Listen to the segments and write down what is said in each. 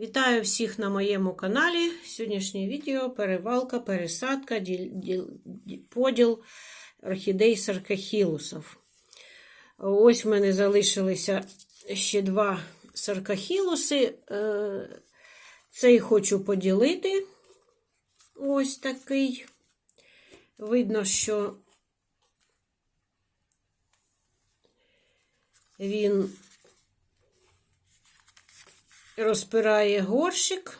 Вітаю всіх на моєму каналі. Сьогоднішнє відео перевалка, пересадка, діл, діл, поділ орхідей саркохілусів. Ось в мене залишилися ще два саркохілуси. Е, Цей хочу поділити. Ось такий. Видно, що він розпирає горщик.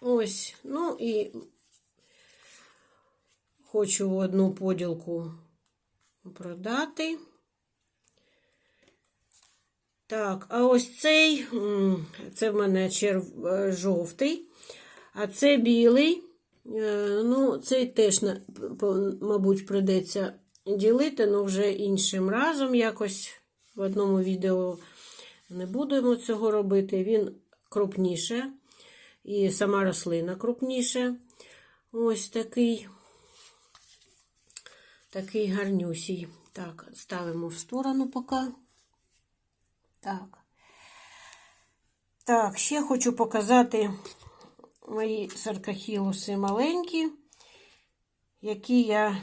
Ось, ну і хочу одну поділку продати. Так, а ось цей, це в мене черв... е, жовтий, а це білий. Е, Ну, цей теж, мабуть, придеться ділити, але вже іншим разом якось в одному відео не будемо цього робити. Він крупніше. І сама рослина крупніше. Ось такий. Такий гарнюсій. Так, ставимо в сторону поки. Так. Так, ще хочу показати мої саркохілуси маленькі, які я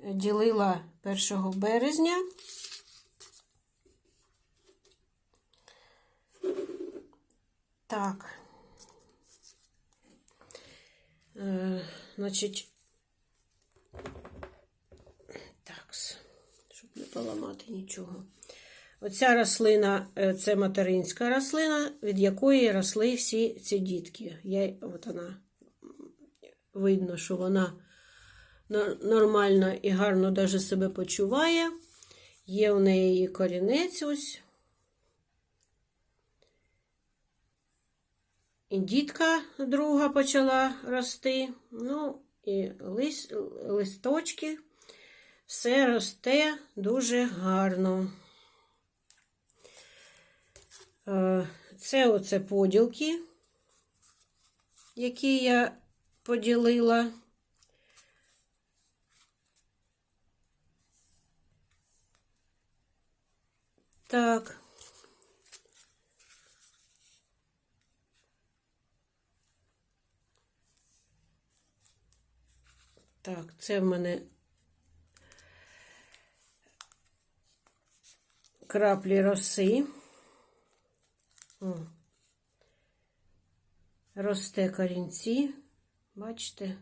ділила 1 березня. Так. Е, значить, так, щоб не поламати нічого. Оця рослина е, це материнська рослина, від якої росли всі ці дітки. Я, от вона, видно, що вона нормально і гарно даже себе почуває. Є у неї корінець ось. І дітка друга почала рости. Ну, і лис, листочки. Все росте дуже гарно. Е, Це оце поділки, які я поділила. Так. Так, це в мене краплі роси. О. Росте корінці, бачите?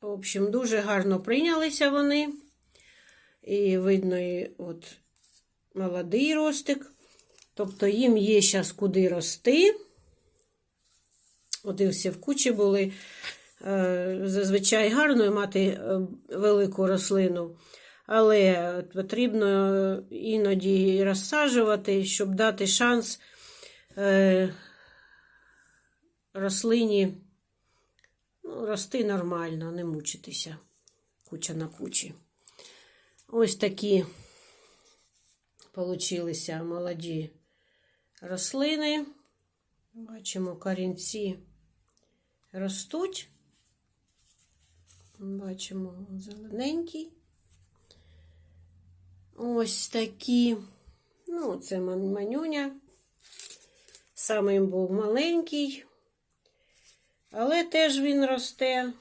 В общем, дуже гарно прийнялися вони. І видно, і от молодий ростик. Тобто їм є зараз куди рости. От всі в кучі були. Е, Зазвичай гарно мати е, велику рослину, але потрібно іноді розсаджувати, щоб дати шанс е, рослині ну, рости нормально, не мучитися куча на кучі. Ось такі получилися молоді рослини. Бачимо, корінці ростуть. Бачимо зелененький. Ось такі. Ну, це манюня. Він був маленький, але теж він росте.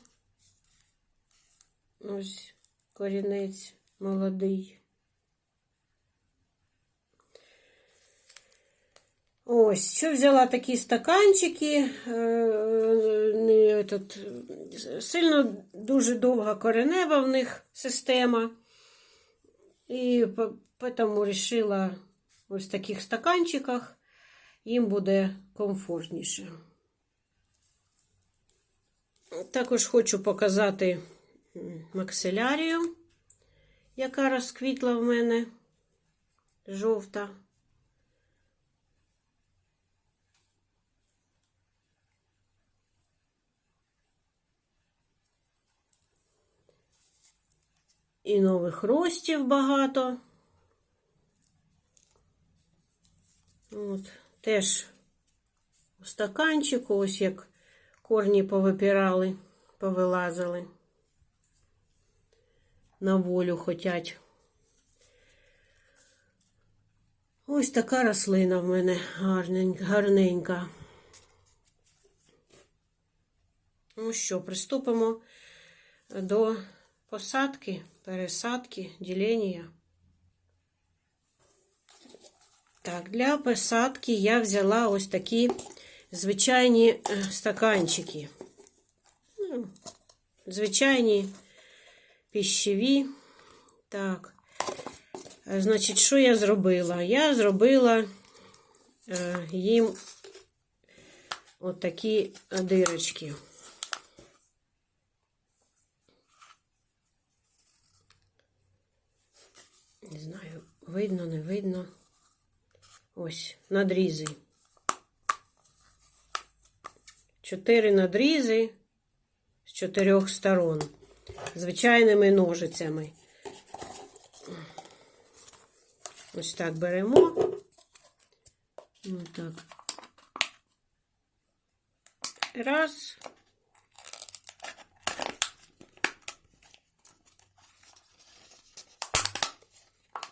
Ось корінець молодий. Ось, що взяла такі стаканчики, е, этот, сильно дуже довга коренева в них система. І тому вирішила ось в таких стаканчиках їм буде комфортніше. Також хочу показати макселярію, яка розквітла в мене жовта. І нових ростів багато. От, теж у стаканчику, ось як корні повипирали, повилазили. На волю хотять. Ось така рослина в мене гарненька. Ну що, приступимо до посадки, пересадки, ділення. Так, для посадки я взяла ось такі звичайні е, стаканчики. Ну, Звичайні піщеві. Так. Значить, що я зробила? Я зробила їм отакі дирочки. Не знаю, видно, не видно. Ось, надрізи. Чотири надрізи з чотирьох сторон. Звичайними ножицями. Ось так беремо. Ось так. Раз.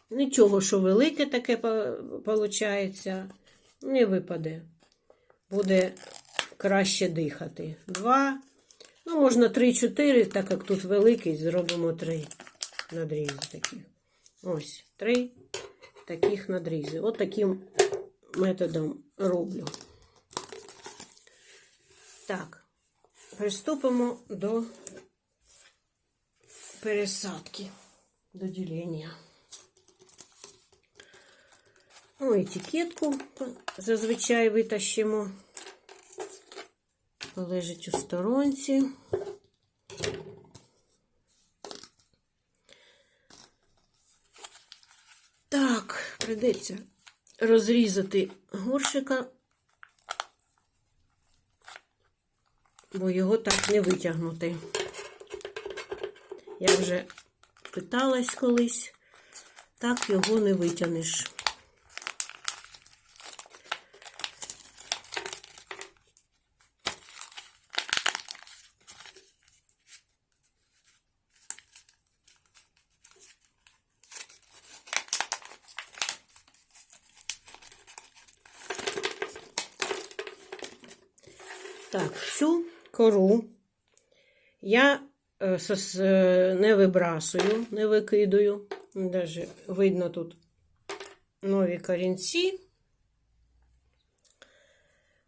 Нічого, що велике таке виходить, не випаде. Буде краще дихати. Два. Ну, можна три-чотири, так як тут великий, зробимо три надрізи таких. Ось, три таких надрізи. От таким методом роблю. Так, приступимо до пересадки, до ділення. Ну, етикетку зазвичай витащимо. Лежить у сторонці. Так, придеться розрізати горщика, бо його так не витягнути. Я вже питалась колись, так його не витягнеш. Так, цю кору я е, сос- е, не вибрасую, не викидаю. Даже видно тут нові корінці.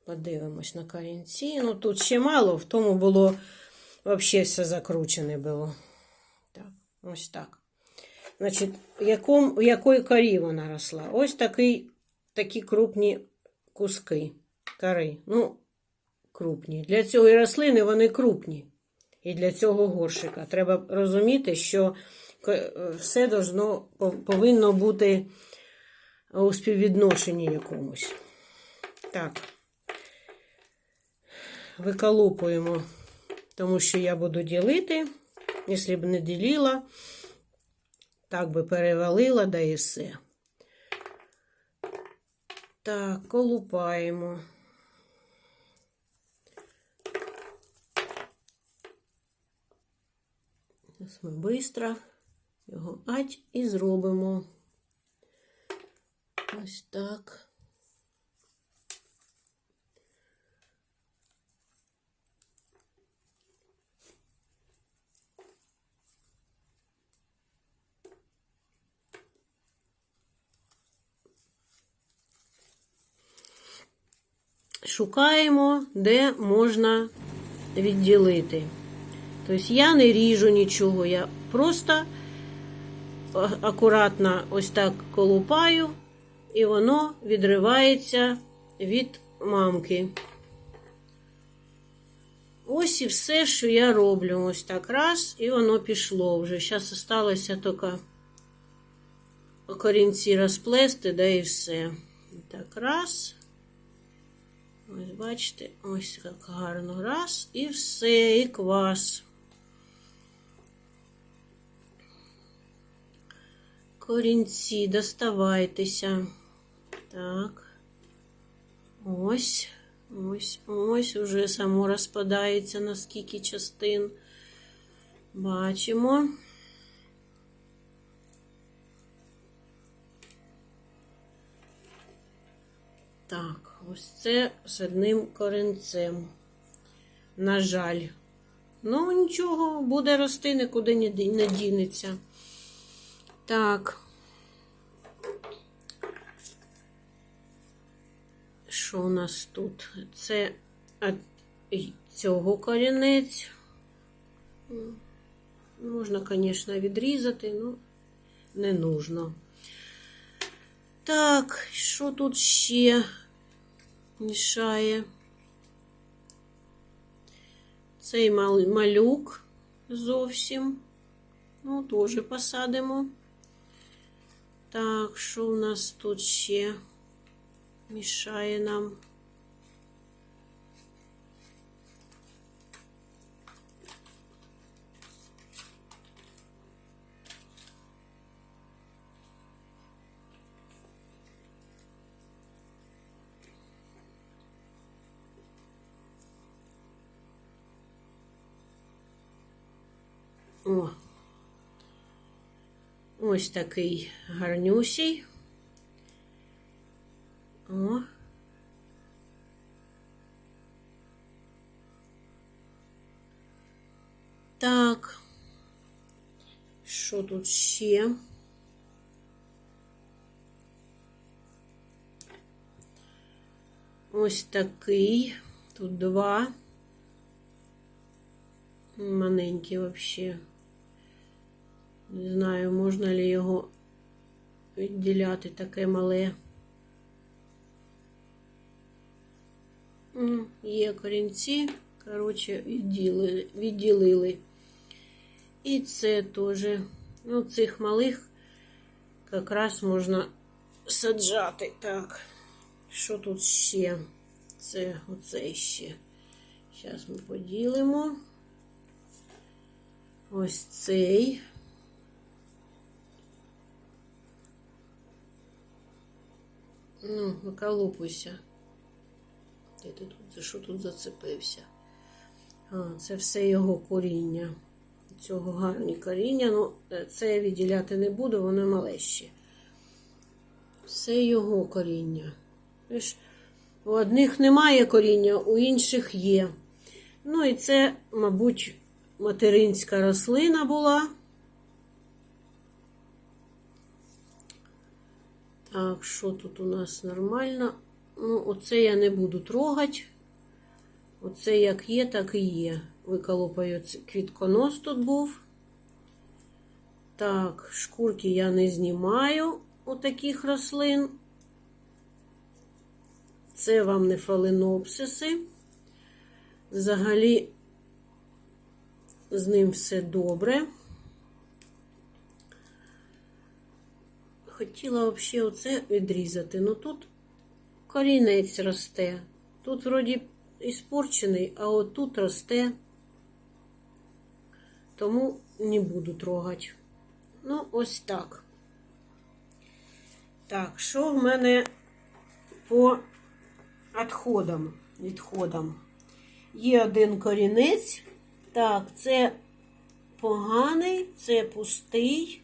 Подивимось на корінці. Ну, тут ще мало, в тому було взагалі все закручене було. Так, ось так. Значить, в, якому, в якої корі вона росла? Ось такий, такі крупні куски кори. Ну, крупні. Для цієї рослини вони крупні. І для цього горшика. Треба розуміти, що все должно, повинно бути у співвідношенні якомусь. Так. Виколупуємо, тому що я буду ділити. Якщо б не ділила, так би перевалила, да і все. Так, колупаємо. Зараз ми швидко його ать і зробимо. Ось так. Шукаємо, де можна відділити. Тобто я не ріжу нічого, я просто акуратно ось так колупаю, і воно відривається від мамки. Ось і все, що я роблю. Ось так раз, і воно пішло вже. Зараз залишилося тільки корінці розплести, да і все. Так, раз. Ось бачите, ось як гарно. Раз, і все, і квас. Корінці, доставайтеся. Так. Ось, ось, ось уже само розпадається на скільки частин. Бачимо. Так, ось це з одним коренцем. На жаль. Ну, нічого, буде рости, нікуди не не дінеться. Так. Що у нас тут? Це цього корінець. Можна, звісно, відрізати, ну, не нужно. Так, що тут ще мішає? Цей малюк зовсім. Ну, теж посадимо. Так, що у нас тут ще мішає нам? Ось такий гарнюсій. О. Так. Що тут ще? Ось такий. Тут два. Маленький вообще. Не знаю, можна ли його відділяти таке мале. Є корінці, коротше, відділили, відділили. І це теж, ну, цих малих якраз можна саджати. Так, що тут ще? Це оце ще. Зараз ми поділимо. Ось цей. Ну, виколупуйся. Де ти тут? За що тут зацепився? А, це все його коріння. Цього гарні коріння. Ну, е, це я відділяти не буду, воно мале ще. Все його коріння. Ви ж, у одних немає коріння, у інших є. Ну і це, мабуть, материнська рослина була. Так, що тут у нас нормально? Ну, оце я не буду трогати. Оце як є, так і є. Виколопаю квітконос тут був. Так, шкурки я не знімаю у таких рослин. Це вам не фаленопсиси. Взагалі, з ним все добре. Хотіла взагалі оце відрізати, ну тут корінець росте. Тут вроді іспорчений, а от тут росте. Тому не буду трогати. Ну, ось так. Так, що в мене по відходам? відходам? Є один корінець. Так, це поганий, це пустий.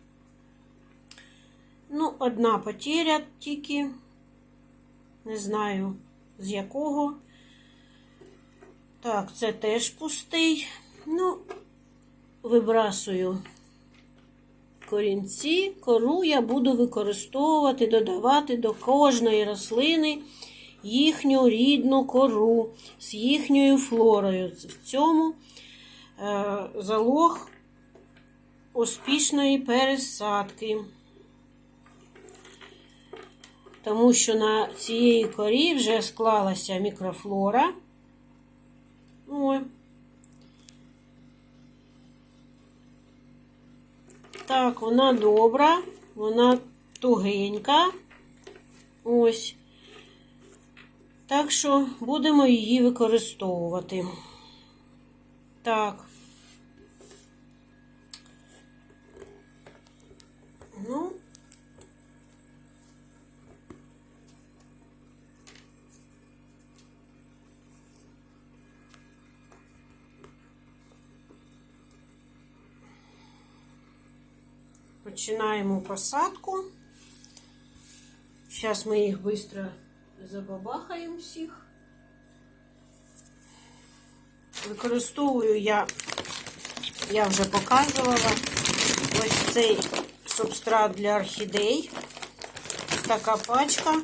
Ну, одна потеря тільки. Не знаю з якого. Так, це теж пустий. Ну, вибрасую корінці. Кору я буду використовувати, додавати до кожної рослини їхню рідну кору з їхньою флорою. В цьому е, залог успішної пересадки. Тому що на цієї корі вже склалася мікрофлора. Ой. Так, вона добра, вона тугенька. Ось. Так що будемо її використовувати. Так. Ну, починаємо посадку. Зараз ми їх швидко забабахаємо всіх. Використовую я, я вже показувала, ось цей субстрат для орхідей. Ось така пачка.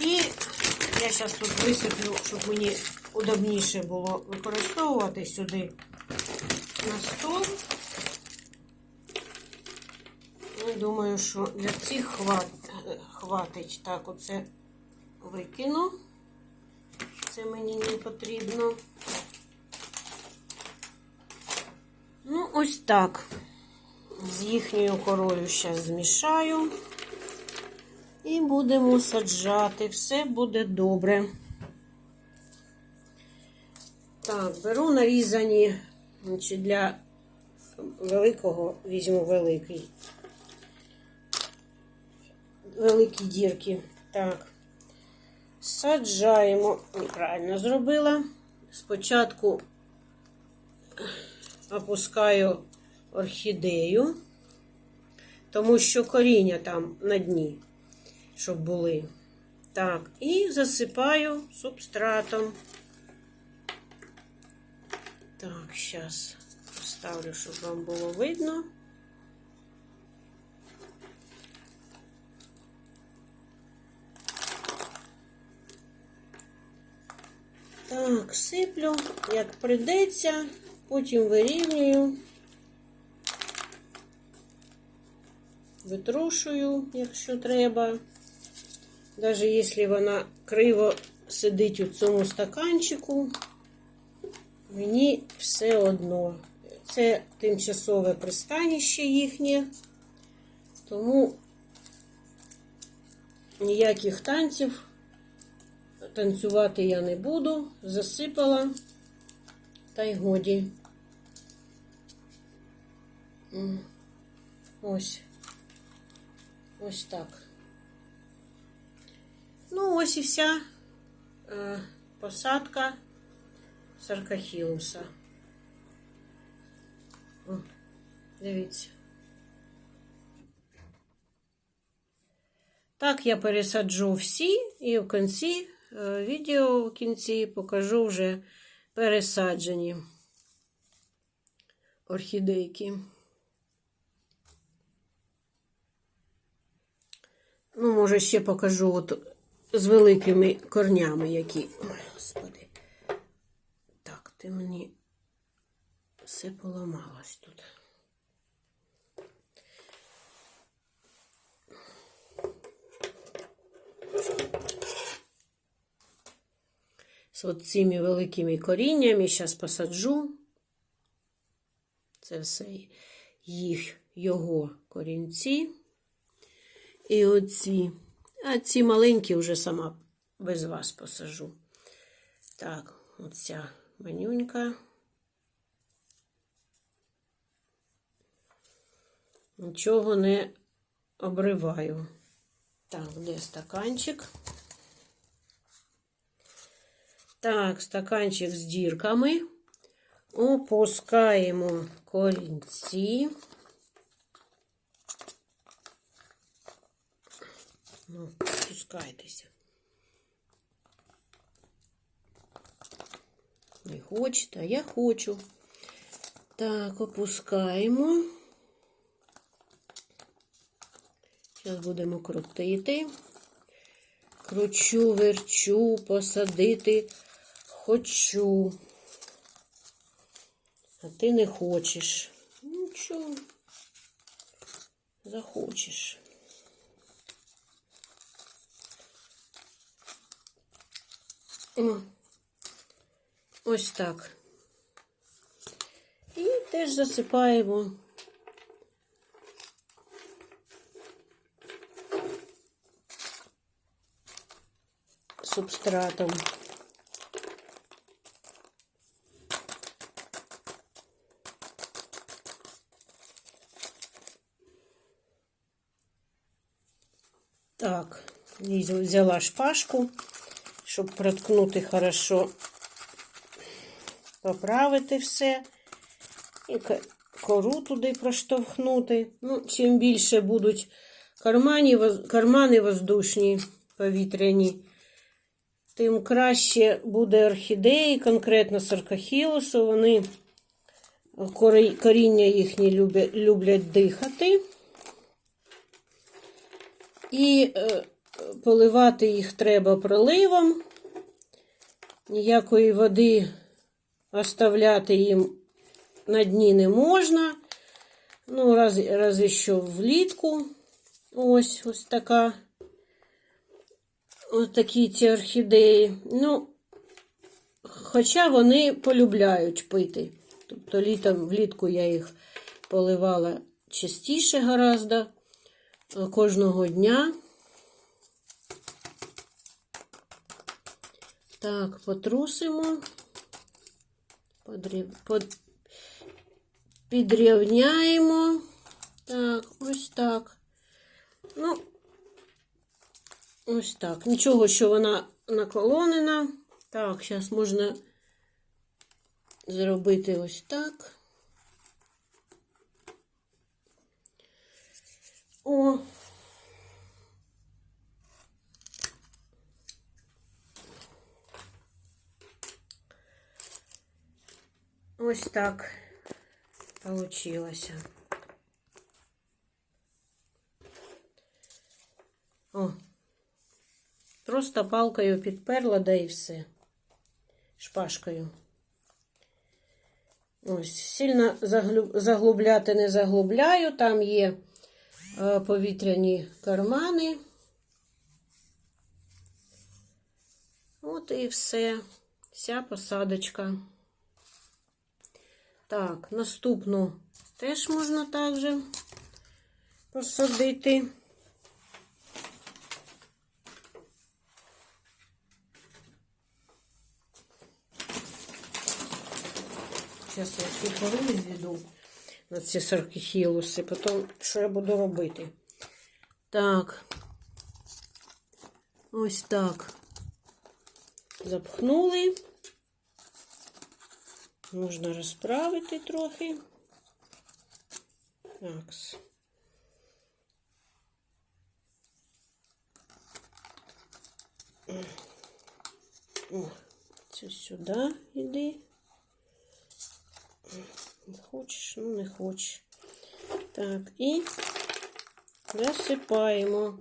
І я зараз тут висиплю, щоб мені удобніше було використовувати сюди на стол. Думаю, що для цих хват, хватить. Так, оце викину. Це мені не потрібно. Ну, ось так. З їхньою корою зараз змішаю. І будемо саджати. Все буде добре. Так, беру нарізані, значить, для великого візьму великий. Великі дірки. Так. Саджаємо. Неправильно зробила. Спочатку опускаю орхідею, тому що коріння там на дні, щоб були. Так, і засипаю субстратом. Так, зараз поставлю, щоб вам було видно. Так, сиплю, як придеться, потім вирівнюю, витрушую, якщо треба. Навіть якщо вона криво сидить у цьому стаканчику, мені все одно. Це тимчасове пристаніще їхнє, тому ніяких танців танцювати я не буду. Засипала та й годі. Ось. Ось так. Ну, ось і вся е, посадка саркахілуса. Дивіться. Так, я пересаджу всі і в кінці відео в кінці покажу вже пересаджені орхідейки. Ну, може, ще покажу от з великими корнями, які. Ой, господи. Так, ти мені все поламалось тут. З от цими великими коріннями зараз посаджу. Це все їх, його корінці. І оці. А ці маленькі вже сама без вас посажу. Так, оця манюнька. Нічого не обриваю. Так, де стаканчик? Так, стаканчик з дірками. Опускаємо корінці. Ну, спускайтеся. Не хочете, а я хочу. Так, опускаємо. Зараз будемо крутити. Кручу, верчу, посадити хочу. А ти не хочеш. Нічого. Захочеш. О, ось так. І теж засипаємо. Субстратом. Так, взяла шпажку, щоб проткнути хорошо, поправити все. І кору туди проштовхнути. Ну, чим більше будуть кармані, кармани воздушні, повітряні, тим краще буде орхідеї, конкретно саркохілосу. Вони коріння їхні люблять дихати. І е, поливати їх треба проливом. Ніякої води оставляти їм на дні не можна. Ну, раз, разве що влітку. Ось ось така. Ось такі ці орхідеї. Ну, хоча вони полюбляють пити. Тобто літом, влітку я їх поливала частіше гораздо, кожного дня. Так, потрусимо. Підрівняємо. Так, ось так. Ну, ось так. Нічого, що вона наколонена. Так, зараз можна зробити ось так. О. Ось так получилося. О, просто палкою підперла, да і все. Шпажкою. Ось, сильно заглубляти не заглубляю. Там є повітряні кармани. От і все. Вся посадочка. Так, наступну теж можна так же посадити. Зараз я всі зведу на ці саркіхілуси, потім що я буду робити. Так, ось так. Запхнули. Можна розправити трохи. Так. О, це сюди йди. Хочеш, ну не хочеш. Так, і засипаємо.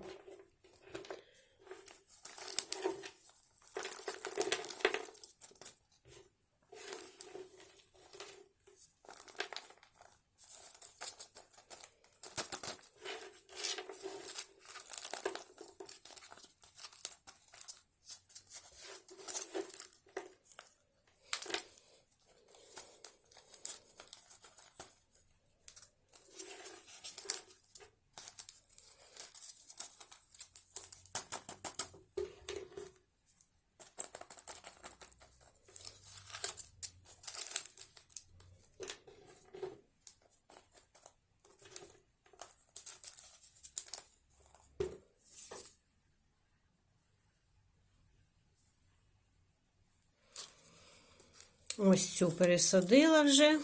Ось цю пересадила вже.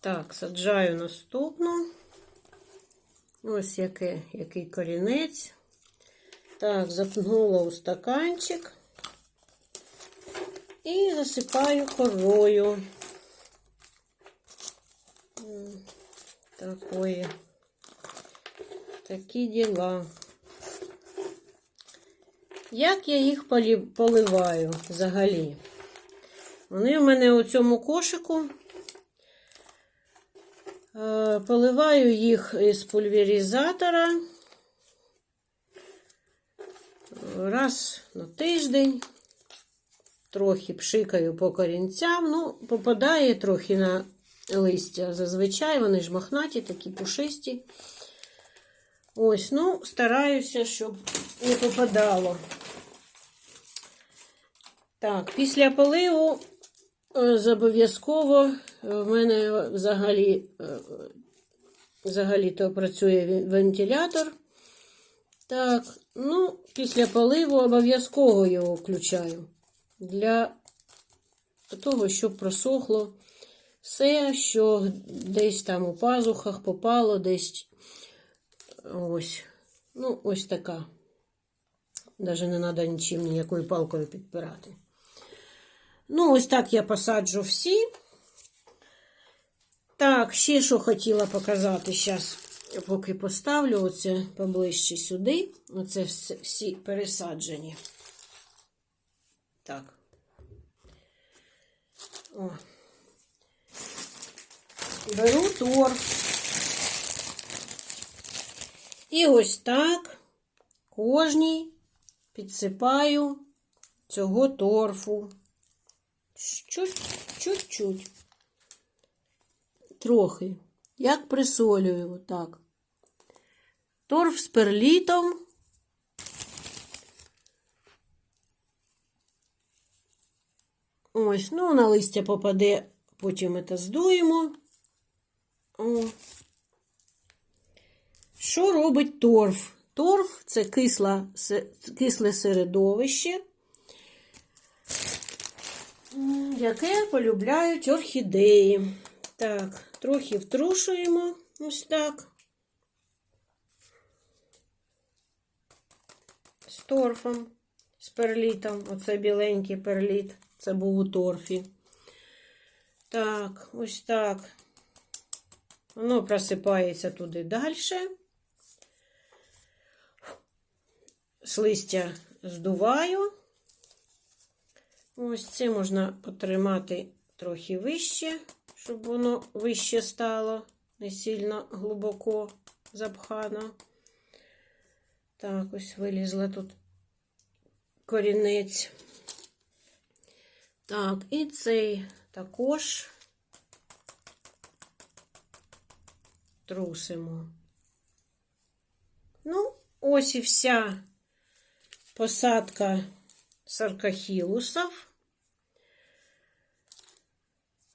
Так, саджаю наступну. Ось яке, який корінець. Так, запнула у стаканчик і засипаю корою. Такої. Такі діла. Як я їх поливаю взагалі? Вони в мене у цьому кошику. Е, Поливаю їх із пульверізатора раз на тиждень. Трохи пшикаю по корінцям. Ну, попадає трохи на листя. Зазвичай вони ж мохнаті, такі пушисті. Ось, ну, стараюся, щоб не попадало. Так, після поливу е, обов'язково е, в мене взагалі, е, взагалі-то працює вентилятор. Так, ну, після поливу обов'язково його включаю. Для того, щоб просохло все, що десь там у пазухах попало, десь ось. Ну, ось така Навіть не треба нічим ніякою палкою підпирати. Ну, ось так я посаджу всі. Так, ще що хотіла показати, зараз, поки поставлю оце поближче сюди. Оце всі пересаджені. Так. О. Беру торф. І ось так кожній підсипаю цього торфу. Чуть- Чуть-чуть. Трохи. Як присолюю, отак. Торф з перлітом. Ось, ну, на листя попаде, потім ми це здуємо. О. Що робить торф? Торф це кисле середовище, яке полюбляють орхідеї. Так, трохи втрушуємо ось так. З торфом, з перлітом. Оце біленький перліт. Це був у торфі. Так, ось так. Воно просипається туди далі. З листя здуваю. Ось це можна потримати трохи вище, щоб воно вище стало, не сильно глибоко запхано. Так, ось вилізла тут корінець. Так, і цей також трусимо. Ну, ось і вся посадка саркохілусів.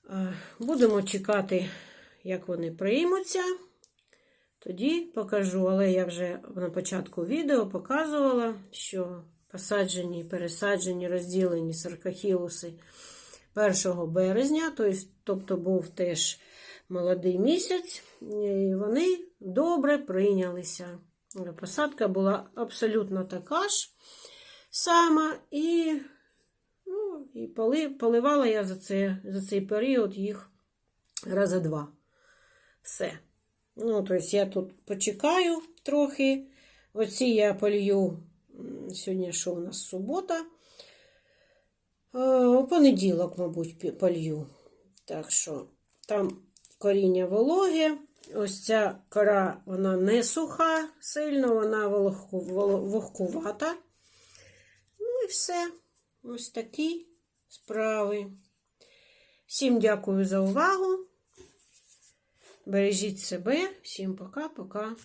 А, Будемо чекати, як вони приймуться. Тоді покажу, але я вже на початку відео показувала, що посаджені, пересаджені, розділені саркохілуси 1 березня, тобто був теж молодий місяць, і вони добре прийнялися. Посадка була абсолютно така ж сама, і, ну, і поли, поливала я за, це, за цей період їх рази два. Все. Ну, тобто я тут почекаю трохи. Оці я полью, сьогодні що у нас субота. Е, У понеділок, мабуть, полью. Так що там коріння вологе. Ось ця кора, вона не суха сильно, вона вогкувата. Все. Ось такі справи. Всім дякую за увагу. Бережіть себе. Всім пока-пока.